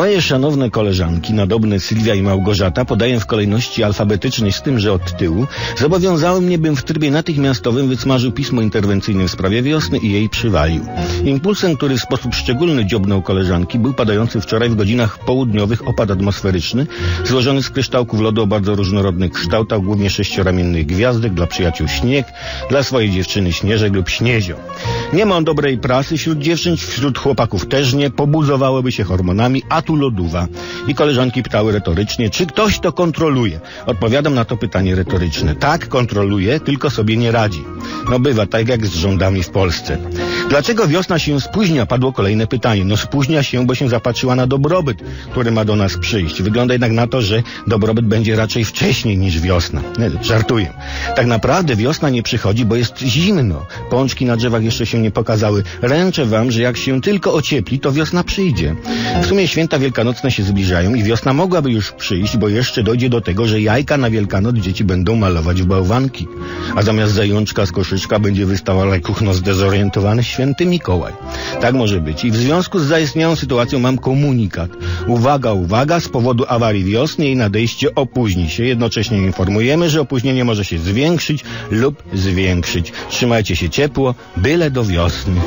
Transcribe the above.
Moje szanowne koleżanki, nadobne Sylwia i Małgorzata, podaję w kolejności alfabetycznej z tym, że od tyłu, zobowiązały mnie, bym w trybie natychmiastowym wysmażył pismo interwencyjne w sprawie wiosny i jej przywalił. Impulsem, który w sposób szczególny dziobnął koleżanki, był padający wczoraj w godzinach południowych opad atmosferyczny, złożony z kryształków lodu o bardzo różnorodnych kształtach, głównie sześcioramiennych gwiazdek, dla przyjaciół śnieg, dla swojej dziewczyny śnieżek lub śniezio. Nie mam dobrej prasy wśród dziewczyn, wśród chłopaków też nie, pobuzowałyby się hormonami, a tu loduwa. I koleżanki pytały retorycznie, czy ktoś to kontroluje? Odpowiadam na to pytanie retoryczne. Tak, kontroluje, tylko sobie nie radzi. No bywa tak jak z rządami w Polsce. Dlaczego wiosna się spóźnia? Padło kolejne pytanie. No spóźnia się, bo się zapatrzyła na dobrobyt, który ma do nas przyjść. Wygląda jednak na to, że dobrobyt będzie raczej wcześniej niż wiosna. Nie, żartuję. Tak naprawdę wiosna nie przychodzi, bo jest zimno. Pączki na drzewach jeszcze się nie pokazały. Ręczę wam, że jak się tylko ociepli, to wiosna przyjdzie. W sumie święta wielkanocne się zbliżają i wiosna mogłaby już przyjść, bo jeszcze dojdzie do tego, że jajka na Wielkanoc dzieci będą malować w bałwanki. A zamiast zajączka z koszyczka będzie wystawał kuchno zdezorientowany święty Mikołaj. Tak może być. I w związku z zaistniałą sytuacją mam komunikat. Uwaga, uwaga, z powodu awarii wiosny jej nadejście opóźni się. Jednocześnie informujemy, że opóźnienie może się zwiększyć lub zwiększyć. Trzymajcie się ciepło, byle do wiosny.